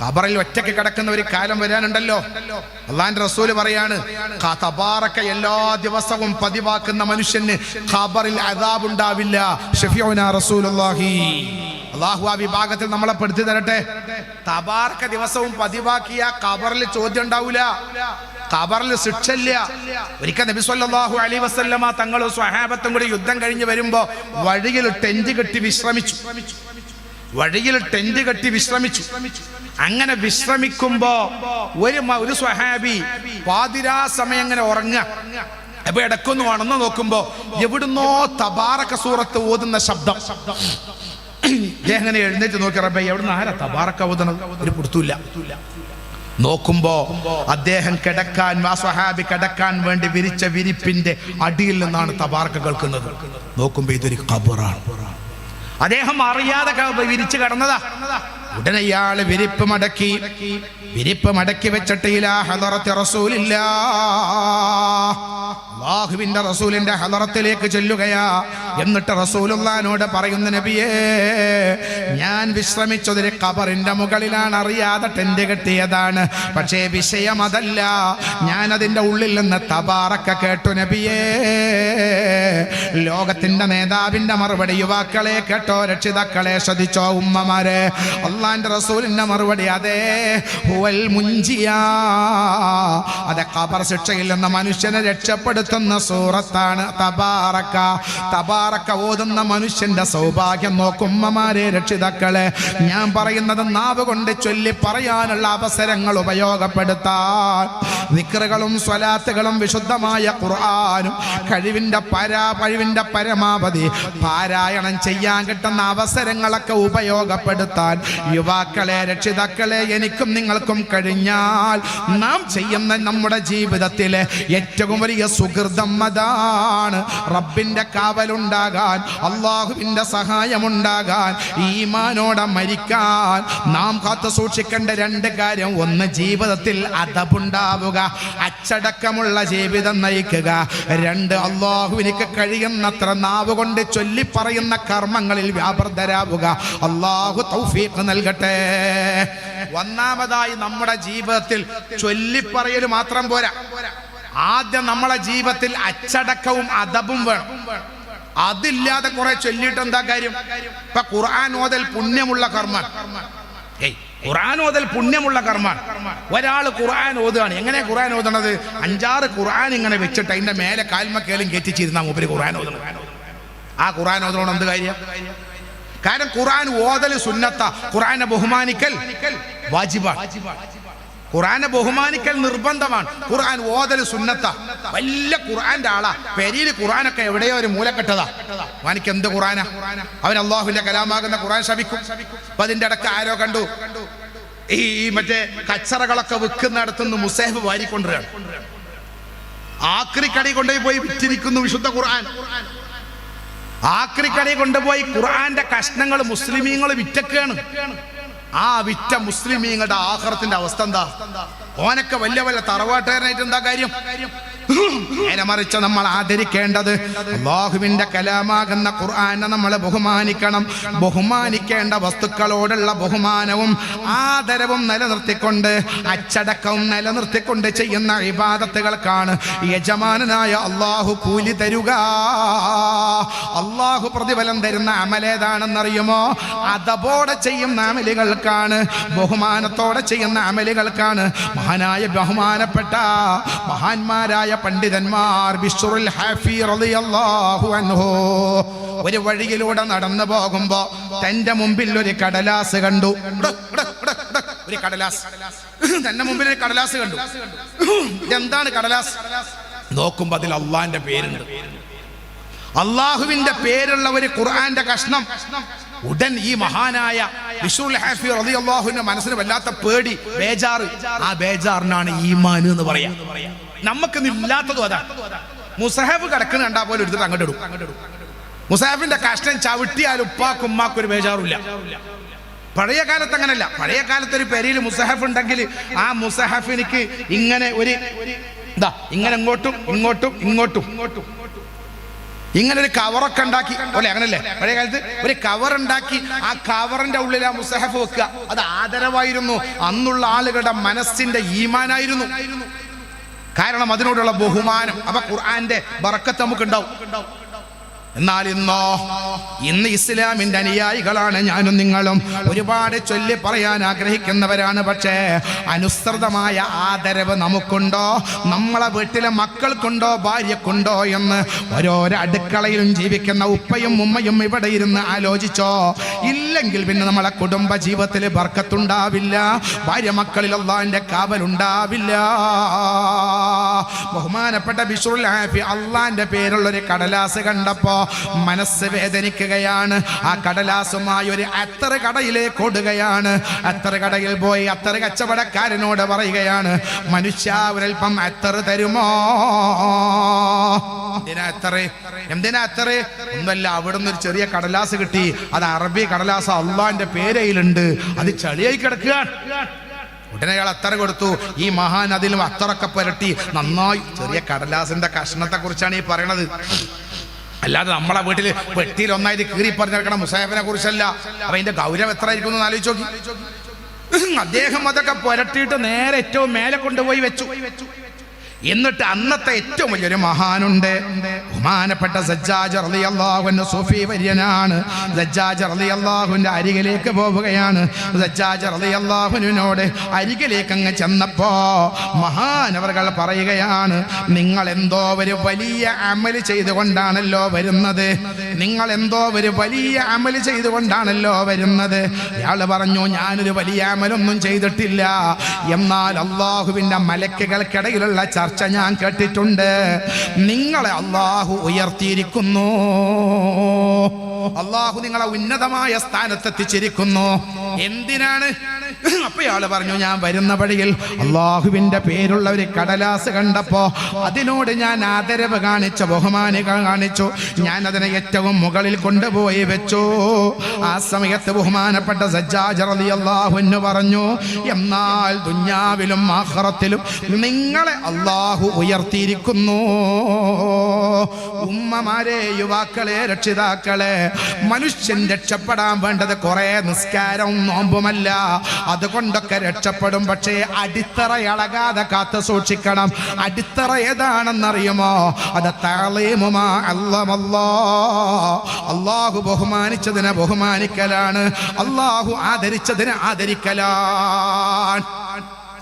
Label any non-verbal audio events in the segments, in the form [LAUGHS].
ഖബറിൽ ഒറ്റയ്ക്ക് കിടക്കുന്ന ഒരു കാലം വരാനുണ്ടല്ലോ. അള്ളാന്റെ റസൂൽ പറയാണ് തബാറക്ക എല്ലാ ദിവസവും പതിവാക്കുന്ന മനുഷ്യന് ഖബറിൽ അതാബുണ്ടാവില്ല ഷഫീഉനാ റസൂലുള്ളാഹി. അള്ളാഹു ആ വിഭാഗത്തിൽ നമ്മളെ പെടുത്തി തരട്ടെ. തബാർക്ക ദിവസവും പതിവാക്കിയ ഖബറിൽ ചോദ്യം ഉണ്ടാവില്ല ഖബറിൽ ശിക്ഷല്ല ഒരിക്കൽ നബി സല്ലല്ലാഹു അലൈഹി വസല്ലമ തങ്ങളും സ്വഹാബത്തും കൂടി യുദ്ധം കഴിഞ്ഞ് വരുമ്പോ വഴിയിൽ ടെന്റ് കെട്ടി വിശ്രമിച്ചു. വഴിയിൽ ടെന്റ് കെട്ടി വിശ്രമിച്ചു. അങ്ങനെ വിശ്രമിക്കുമ്പോ ഒരു ഒരു സ്വഹാബി പാതിരാ സമയം അങ്ങനെ ഉറങ്ങുക. അപ്പൊ ഇടക്കൊന്ന് ഉണർന്നു നോക്കുമ്പോ എവിടുന്നോ തബാറക്ക സൂറത്ത് ഓതുന്ന ശബ്ദം. എങ്ങനെ എഴുന്നേറ്റ് നോക്കി റബ്ബേ എവിടുന്ന് ആരാ തബാറക്ക ഓതുന്നത്? ഒരു പുറത്തൂല്ല നോക്കുമ്പോ അദ്ദേഹം കിടക്കാൻ ആ സ്വഹാബി കിടക്കാൻ വേണ്ടി വിരിച്ച വിരിപ്പിന്റെ അടിയിൽ നിന്നാണ് തബാറക്ക കേൾക്കുന്നത്. നോക്കുമ്പോ ഇതൊരു ഖബറാണ്. അദ്ദേഹം അറിയാതെ വിരിച്ചു കിടന്നതാ. ഉടനെ ഇയാൾ വിരിപ്പ് മടക്കി. വിരിപ്പ് മടക്കി വെച്ചിട്ട് ഇലാ ഹദറത്തി റസൂലില്ല. അള്ളാഹുവിന്റെ റസൂലിന്റെ ഹദറത്തിലേക്ക് ചെല്ലുകയാ. എന്നിട്ട് റസൂലുള്ളാനോട് പറയുന്ന നബിയേ ഞാൻ വിശ്രമിച്ചതൊരു കബറിന്റെ മുകളിലാണ്. അറിയാതെ ടെന്റ് കെട്ടിയതാണ്. പക്ഷേ വിഷയം അതല്ല. ഞാൻ അതിന്റെ ഉള്ളിൽ നിന്ന് തബാറൊക്കെ കേട്ടു നബിയേ. ലോകത്തിന്റെ നേതാവിന്റെ മറുപടി യുവാക്കളെ കേട്ടോ രക്ഷിതാക്കളെ ശ്രദ്ധിച്ചോ ഉമ്മമാരെ. അള്ളാന്റെ റസൂലിന്റെ മറുപടി അതേ. ഹുവൽ മുഞ്ചിയാ അതെ കബർ ശിക്ഷയിൽ നിന്ന് മനുഷ്യനെ രക്ഷപ്പെടുത്തുന്ന സൂറത്താണ് തബാറക്ക തബാറക്ക ഓതുന്ന മനുഷ്യന്റെ സൗഭാഗ്യം നോക്കുമ്മമാരെ രക്ഷിതാക്കളെ. ഞാൻ പറയുന്നത് നാവ് കൊണ്ട് ചൊല്ലി പറയാനുള്ള അവസരങ്ങൾ ഉപയോഗപ്പെടുത്താൻ. നിക്കറുകളും സ്വലാത്തുകളും വിശുദ്ധമായ ഖുർആാനും കഴിവിന്റെ പരാ കഴിവിന്റെ പരമാവധി പാരായണം ചെയ്യാൻ കിട്ടുന്ന അവസരങ്ങളൊക്കെ ഉപയോഗപ്പെടുത്താൻ. യുവാക്കളെ രക്ഷിതാക്കളെ എനിക്കും നിങ്ങൾക്കും കഴിഞ്ഞാൽ നാം ചെയ്യുന്ന നമ്മുടെ ജീവിതത്തിലെ ഏറ്റവും വലിയ സുഹൃതം അതാണ്. റബ്ബിന്റെ കാവലുണ്ടാകാൻ അള്ളാഹുവിന്റെ സഹായമുണ്ടാകാൻ ഈമാനോടെ മരിക്കാൻ നാം കാത്തു സൂക്ഷിക്കേണ്ട രണ്ട് കാര്യം. ഒന്ന് ജീവിതത്തിൽ അതപുണ്ടാവുക അച്ചടക്കമുള്ള ജീവിതം നയിക്കുക. രണ്ട് അള്ളാഹുവിനിക്ക് കഴിയുന്നത്ര നാവ് കൊണ്ട് ചൊല്ലി പറയുന്ന കർമ്മങ്ങളിൽ വ്യാപൃതരാവുക. അള്ളാഹു തൗഫീഖ് നൽകട്ടെ. ഒന്നാമതായി നമ്മുടെ ജീവിതത്തിൽ ചൊല്ലിപ്പറയൽ മാത്രം പോരാ. ആദ്യം നമ്മളെ ജീവിതത്തിൽ അച്ചടക്കവും അതപും വേണം. അതില്ലാതെ കുറെ ചൊല്ലിയിട്ട് എന്താ കാര്യം? ഇപ്പൊ ഖുർആൻ ഓതൽ പുണ്യമുള്ള കർമ്മ ഖുർആൻ ഓതൽ പുണ്യമുള്ള കർമ്മമാണ് ഒരാൾ ഖുർആൻ ഓതുകയാണ്. എങ്ങനെ ഖുർആൻ ഓതണത്? അഞ്ചാറ് ഖുർആൻ ഇങ്ങനെ വെച്ചിട്ട് അതിന്റെ മേലെ കാൽമക്കേലും കെറ്റിച്ചിരുന്ന മൂപ്പര് ഖുർആൻ ഓതണം ആ ഖുർആൻ ഓതണം എന്ത് കാര്യം? കാരണം ഖുർആൻ ഓതൽ സുന്നത്ത. ഖുർആനെ ബഹുമാനിക്കൽ. വാജിബാണ്. ഖുർആനെ ബഹുമാനിക്കൽ നിർബന്ധമാണ്. ഖുർആൻ ഓതൽ സുന്നത്ത. വലിയ ഖുർആന്റെ ആളാ. പെരിയിൽ ഖുർആനൊക്കെ എവിടെയോ ഒരു മൂലക്കെട്ടതാ. വാനിക്ക് എന്ത് ഖുർആനാ? അവൻ അള്ളാഹുവിന്റെ കലാമാകുന്ന ഖുർആൻ ശപിക്കും. അപ്പൊ അതിന്റെ ഇടയ്ക്ക് ആരോ കണ്ടു. ഈ മറ്റേ കച്ചറകളൊക്കെ വിൽക്കുന്നിടത്തുനിന്ന് മുസേഫ് വാരിക്കൊണ്ടിരാണ് ആക്രിക്കടി കൊണ്ടുപോയി പോയി വിറ്റിരിക്കുന്നു വിശുദ്ധ ഖുർആൻ. ആക്രിക്കടി കൊണ്ടുപോയി ഖുർആന്റെ കഷ്ണങ്ങൾ മുസ്ലിമീങ്ങൾ വിറ്റക്കാണ്. ആ വിറ്റ മുസ്ലിമീങ്ങളുടെ ആഹാരത്തിന്റെ അവസ്ഥ എന്താ? ഓനൊക്കെ വലിയ വലിയ തറവാട്ടുകാരനായിട്ട് എന്താ കാര്യം? നേരെ മറിച്ച് നമ്മൾ ആദരിക്കേണ്ടത് അള്ളാഹുവിന്റെ കലാമാകുന്ന ഖുർആാനെ നമ്മൾ ബഹുമാനിക്കണം. ബഹുമാനിക്കേണ്ട വസ്തുക്കളോടുള്ള ബഹുമാനവും ആദരവും നിലനിർത്തിക്കൊണ്ട് അച്ചടക്കവും നിലനിർത്തിക്കൊണ്ട് ചെയ്യുന്ന ഇബാദത്തുകൾക്കാണ് യജമാനനായ അള്ളാഹു കൂലി തരുക. അള്ളാഹു പ്രതിഫലം തരുന്ന അമലേതാണെന്നറിയുമോ അതപോടെ ചെയ്യുന്ന അമലുകൾക്കാണ് ബഹുമാനത്തോടെ ചെയ്യുന്ന അമലുകൾക്കാണ് മഹാനായ ബഹുമാനപ്പെട്ട മഹാന്മാരായ പണ്ഡിതന്മാർ ബിഷുറുൽ ഹാഫി റളിയല്ലാഹു അൻഹു ഒരു വഴിയിലൂടെ നടന്നു പോകുമ്പോ തന്റെ മുമ്പിൽ ഒരു കടലാസ് കണ്ടു. ഒരു കടലാസ്. തന്റെ മുമ്പിൽ ഒരു കടലാസ് കണ്ടു. എന്താണ് കടലാസ്? നോക്കുമ്പോ അതിൽ അള്ളാന്റെ പേരുണ്ട്. അള്ളാഹുവിന്റെ പേരുള്ള ഒരു ഖുർആന്റെ കഷ്ണം. ഉടൻ ഈ മഹാനായ ഹാഫി റളിയല്ലാഹുവിന്റെ മനസ്സിന് വല്ലാത്ത പേടി ബേജാറ്. ആ ബേജാറിനാണ് ഈമാൻ എന്ന് പറയാം. നമുക്ക് ഇല്ലാത്തതും അതാ. മുസഹബ് കിടക്കുന്ന കണ്ടാ പോലെ എടുത്തിട്ട് അങ്ങോട്ട് ഇടും. മുസാഫിന്റെ കഷ്ണം ചവിട്ടിയാൽ ഉപ്പാക്കും ഉമ്മാക്കും ഒരു ബേജാറില്ല പഴയ കാലത്ത് അങ്ങനല്ല. പഴയ കാലത്ത് ഒരു പെരിയിൽ മുസഹഫ് ഉണ്ടെങ്കിൽ ആ മുസഹഫിനിക്ക് ഇങ്ങനെ ഒരു ഇതാ ഇങ്ങനെ ഇങ്ങോട്ടും ഇങ്ങോട്ടും ഇങ്ങോട്ടും. ഇങ്ങനെ ഒരു കവറൊക്കെ ഉണ്ടാക്കി. അല്ലെ അങ്ങനല്ലേ? പഴയ കാലത്ത് ഒരു കവർ ഉണ്ടാക്കി ആ കവറിന്റെ ഉള്ളിൽ ആ മുസഹഫ് വെക്കുക. അത് ആദരവായിരുന്നു. അന്നുള്ള ആളുകളുടെ മനസ്സിന്റെ ഈമാനായിരുന്നു. കാരണം അതിനോടുള്ള ബഹുമാനം. അപ്പൊ ഖുർആന്റെ ബറക്കത്ത് നമുക്ക് ഉണ്ടാവും എന്നാൽ ഇന്നോ ഇന്ന് ഇസ്ലാമിന്റെ അനുയായികളാണ് ഞാനും നിങ്ങളും. ഒരുപാട് ചൊല്ലി പറയാൻ ആഗ്രഹിക്കുന്നവരാണ്. പക്ഷേ അനുസൃതമായ ആദരവ് നമുക്കുണ്ടോ? നമ്മളെ വീട്ടിലെ മക്കൾക്കുണ്ടോ? ഭാര്യക്കുണ്ടോ? എന്ന് ഓരോരോ അടുക്കളയിലും ജീവിക്കുന്ന ഉപ്പയും ഉമ്മയും ഇവിടെ ഇരുന്ന് ആലോചിച്ചോ? ഇല്ലെങ്കിൽ പിന്നെ നമ്മളെ കുടുംബ ജീവിതത്തിൽ ബർക്കത്തുണ്ടാവില്ല. ഭാര്യ മക്കളിൽ കാവലുണ്ടാവില്ല. ബഹുമാനപ്പെട്ട ബിഷുൽ ഹാഫി അള്ളാന്റെ പേരുള്ളൊരു കടലാസ് കണ്ടപ്പോ മനസ്സ് വേദനിക്കുകയാണ്. ആ കടലാസുമായി ഒരു അത്തറ കടയിലേക്ക് ഓടുകയാണ്. അത്തറ കടയിൽ പോയി അത്തറ കച്ചവടക്കാരനോട് പറയുകയാണ് മനുഷ്യ ഒരൽപ്പം അത്തറ തരുമോ? എന്തിനാ അത്തറ്? എന്തിനാ ഒന്നല്ല അവിടുന്ന് ഒരു ചെറിയ കടലാസ് കിട്ടി. അത് അറബി കടലാസ് അള്ളാന്റെ പേരയിലുണ്ട്. അത് ചളിയായി കിടക്കുകയാണ്. ഉടനെ അയാൾ അത്തറ കൊടുത്തു. ഈ മഹാൻ അതിലും അത്തറൊക്കെ പുരട്ടി. നന്നായി. ചെറിയ കടലാസിന്റെ കഷ്ണത്തെ കുറിച്ചാണ് ഈ പറയണത്. അല്ലാതെ നമ്മളെ വീട്ടിൽ പെട്ടിയിൽ ഒന്നായിട്ട് കീറി പറഞ്ഞെടുക്കണം മുസാഫിനെ കുറിച്ചല്ല. അപ്പൊ അതിന്റെ ഗൗരവം എത്ര ആയിരിക്കും എന്ന് ആലോചിച്ച് നോക്കി. അദ്ദേഹം അതൊക്കെ പുരട്ടിയിട്ട് നേരെ ഏറ്റവും മേലെ കൊണ്ടുപോയി വെച്ചു. എന്നിട്ട് അന്നത്തെ ഏറ്റവും വലിയൊരു മഹാനുണ്ട്. ബഹുമാനപ്പെട്ട സജ്ജാജ് അലി അള്ളാഹുവിന്റെ സൂഫി വര്യനാണ്. സജ്ജാജ് അലി അള്ളാഹുവിന്റെ അരികിലേക്ക് പോവുകയാണ്. സജ്ജാജ് അലി അള്ളാഹുവിനോട് അരികിലേക്ക് അങ്ങ് ചെന്നപ്പോ മഹാനവറുകൾ പറയുകയാണ് നിങ്ങൾ എന്തോ ഒരു വലിയ അമൽ ചെയ്തുകൊണ്ടാണല്ലോ വരുന്നത്. നിങ്ങൾ എന്തോ ഒരു വലിയ അമൽ ചെയ്തുകൊണ്ടാണല്ലോ വരുന്നത്. ഇയാൾ പറഞ്ഞു ഞാനൊരു വലിയ അമലൊന്നും ചെയ്തിട്ടില്ല. എന്നാൽ അള്ളാഹുവിന്റെ മലക്കുകൾക്കിടയിലുള്ള ചർച്ച ഞാൻ കേട്ടിട്ടുണ്ട്. നിങ്ങളെ അള്ളാഹു ഉയർത്തിയിരിക്കുന്നു. അള്ളാഹു നിങ്ങളെ ഉന്നതമായ സ്ഥാനത്തെത്തിച്ചിരിക്കുന്നു. എന്തിനാണ്? [LAUGHS] അപ്പൊ ഇയാൾ പറഞ്ഞു ഞാൻ വരുന്ന വഴിയിൽ അള്ളാഹുവിന്റെ പേരുള്ള ഒരു കടലാസ് കണ്ടപ്പോ അതിനോട് ഞാൻ ആദരവ് കാണിച്ച ബഹുമാനി കാണിച്ചു. ഞാൻ അതിനെ ഏറ്റവും മുകളിൽ കൊണ്ടുപോയി വെച്ചു. ആ സമയത്ത് ബഹുമാനപ്പെട്ട സജ്ജാജറലി അള്ളാഹുന്ന് പറഞ്ഞു എന്നാൽ ദുഞ്ഞാവിലും ആഹ്റത്തിലും നിങ്ങളെ അള്ളാഹു ഉയർത്തിയിരിക്കുന്നു. ഉമ്മമാരെ യുവാക്കളെ രക്ഷിതാക്കളെ മനുഷ്യൻ രക്ഷപ്പെടാൻ വേണ്ടത് കുറെ നിസ്കാരവും നോമ്പുമല്ല. അതുകൊണ്ടൊക്കെ രക്ഷപ്പെടും. പക്ഷേ അടിത്തറ ഇളകാതെ കാത്തു സൂക്ഷിക്കണം. അടിത്തറ ഏതാണെന്നറിയുമോ? അത് താളീമുമാ അല്ലമല്ലോ. അള്ളാഹു ബഹുമാനിച്ചതിനെ ബഹുമാനിക്കലാണ്. അള്ളാഹു ആദരിച്ചതിനെ ആദരിക്കലാണ്.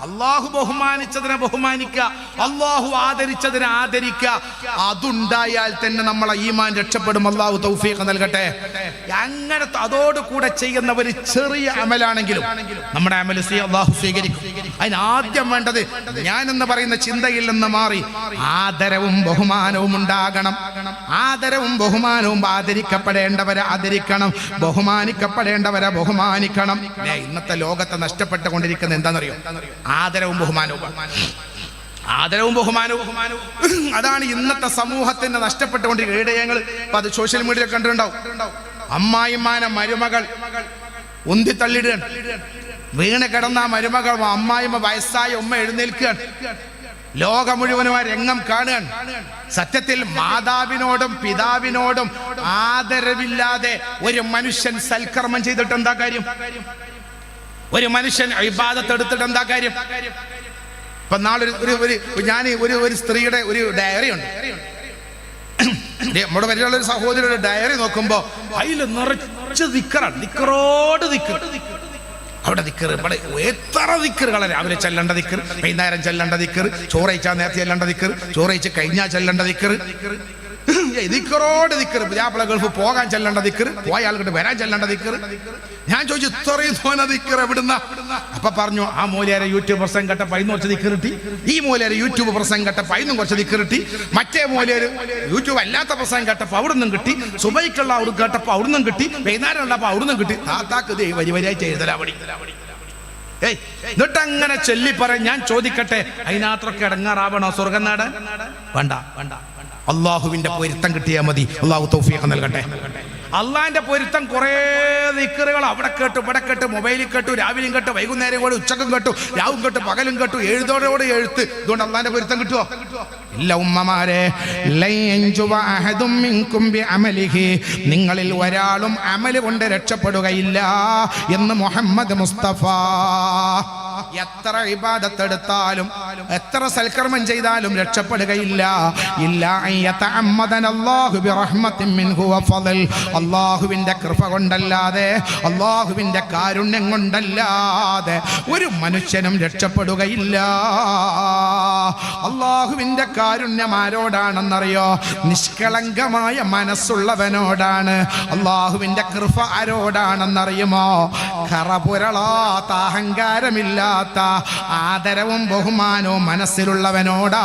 അള്ളാഹു ബഹുമാനിച്ചതിനെ ബഹുമാനിക്കുക അള്ളാഹു ആദരിച്ചതിനെ ആദരിക്കുക. അതുണ്ടായാൽ തന്നെ നമ്മളെ ഈമാൻ രക്ഷപ്പെടും. അള്ളാഹു തൗഫീഖ് നൽകട്ടെ. അങ്ങനത്തെ അതോട് കൂടെ ചെയ്യുന്ന ഒരു ചെറിയ അമലാണെങ്കിലും നമ്മുടെ അമൽ അള്ളാഹു സ്വീകരിക്കും. അതിന് ആദ്യം വേണ്ടത് ഞാൻ എന്ന് പറയുന്ന ചിന്തയിൽ നിന്ന് മാറി ആദരവും ബഹുമാനവും ഉണ്ടാകണം. ആദരവും ബഹുമാനവും ആദരിക്കപ്പെടേണ്ടവരെ ആദരിക്കണം. ബഹുമാനിക്കപ്പെടേണ്ടവരെ ബഹുമാനിക്കണം. ഇന്നത്തെ ലോകത്തെ നഷ്ടപ്പെട്ടുകൊണ്ടിരിക്കുന്നത് എന്താണെന്നറിയോ? ആദരവും ബഹുമാനവും. ആദരവും ബഹുമാനവും. അതാണ് ഇന്നത്തെ സമൂഹത്തിന് നഷ്ടപ്പെട്ടുകൊണ്ടിരിക്കുന്നത് ഇവിടെ ഞങ്ങൾ ഇപ്പൊ അത് സോഷ്യൽ മീഡിയയിൽ കണ്ടിട്ടുണ്ടാവും. അമ്മായിമാനെ മരുമകൾ ഉന്തി തള്ളിടുകയാണ് വീണ് കിടന്ന മരുമകൾ അമ്മായിമ്മ വയസ്സായ ഉമ്മ എഴുന്നേൽക്കുകയാണ്. ലോകം മുഴുവനും ആ രംഗം കാണുകയാണ്. സത്യത്തിൽ മാതാവിനോടും പിതാവിനോടും ആദരവില്ലാതെ ഒരു മനുഷ്യൻ സൽക്കർമ്മം ചെയ്തിട്ട് എന്താ കാര്യം? ഒരു മനുഷ്യൻ ഇബാദത്ത് എടുത്തിട്ട് എന്താ കാര്യം? ഇപ്പൊ നാളൊരു ഒരു ഒരു ഞാൻ ഒരു ഒരു സ്ത്രീയുടെ ഒരു ഡയറി ഉണ്ട്. നമ്മുടെ പരിചയമുള്ള ഒരു സഹോദരിയുടെ ഡയറി നോക്കുമ്പോ അതിൽ നിറച്ച് ദിക്കറാണ്. ദിക്കറോട് ദിക്കർ അവിടെ ദിക്കർ ഇവിടെ എത്ര ദിക്കറുകളെ രാവിലെ ചെല്ലേണ്ട ദിക്കർ വൈകുന്നേരം ചെല്ലേണ്ട ദിക്കർ ചോറയിച്ചാൽ നേരത്തെ ചെല്ലേണ്ട ദിക്കർ ചോറയിച്ച് കഴിഞ്ഞാൽ ചെല്ലേണ്ട ദിക്കർ ദിക്കറോട് ദിക്കർ പുതിയാപ്പിള ഗൾഫ് പോകാൻ ചെല്ലേണ്ട ദിക്കർ പോയ വരാൻ ചെല്ലേണ്ട ദിക്കർ ഞാൻ ചോദിച്ചു ഇത്രയും തോന ദിക്കർ എവിടുന്ന? അപ്പൊ പറഞ്ഞു ആ മൂലയാരെ യൂട്യൂബ് പ്രസംഗം കേട്ട പൈന്ന് കുറച്ച് ദിക്കർ കിട്ടി. ഈ മൂലയാരെ യൂട്യൂബ് പ്രസംഗം കേട്ട പൈന്നും കുറച്ച് ദിക്കർ കിട്ടി. മറ്റേ മൂലയാര് യൂട്യൂബ് അല്ലാത്ത പ്രസംഗം കേട്ടപ്പോ അവിടുന്നും കിട്ടി. സുബൈക്കുള്ള അവിടെ കേട്ടപ്പോ അവിടുന്നും കിട്ടി. വൈകുന്നേരം ഉള്ളപ്പോ അവിടുന്നും കിട്ടി. താത്താക്ക് ദേ വരി വരിയായി എഴുതലാ എന്നിട്ടങ്ങനെ ഏയ് അങ്ങനെ ചൊല്ലി പറയാൻ ഞാൻ ചോദിക്കട്ടെ അതിനകത്തൊക്കെ ഇടങ്ങാറാവണോ സ്വർഗം നേടാൻ വേണ്ട വേണ്ട. അള്ളാഹുവിന്റെ പൊരുത്തം കിട്ടിയാൽ മതി. അള്ളാഹു തൗഫീഖ് നൽകട്ടെ. അള്ളാഹിന്റെ പൊരുത്തം കുറേ നിക്കറുകൾ അവിടെ കേട്ടു ഇവിടെ കേട്ടു മൊബൈലിൽ കേട്ടു രാവിലെയും കേട്ടു വൈകുന്നേരം കൂടെ ഉച്ചക്കും കേട്ടു രാവും കേട്ടു പകലും കേട്ടു എഴുതോടോട് എഴുത്ത്. ഇതുകൊണ്ട് അള്ളാന്റെ പൊരുത്തം കിട്ടുമോ. നിങ്ങളിൽ ഒരാളും അമൽ കൊണ്ട് രക്ഷപ്പെടുകയില്ല എന്ന് മുഹമ്മദ് മുസ്തഫ. എത്ര ഇബാദത്തെടുത്താലും എത്ര സൽക്കർമ്മം ചെയ്താലും രക്ഷപ്പെടുകയില്ല. അള്ളാഹുവിന്റെ കൃപ കൊണ്ടല്ലാതെ അള്ളാഹുവിന്റെ കാരുണ്യം കൊണ്ടല്ലാതെ ഒരു മനുഷ്യനും രക്ഷപ്പെടുകയില്ല. അള്ളാഹുവിന്റെ കാരുണ്യം ആരോടാണെന്നറിയോ? നിഷ്കളങ്കമായ മനസ്സുള്ളവനോടാണ്. അള്ളാഹുവിന്റെ കൃപ ആരോടാണെന്നറിയുമോ? കറപുരളാത്ത അഹങ്കാരമില്ലാത്ത ആദരവും ബഹുമാനവും മനസ്സിലുള്ളവനോടാ.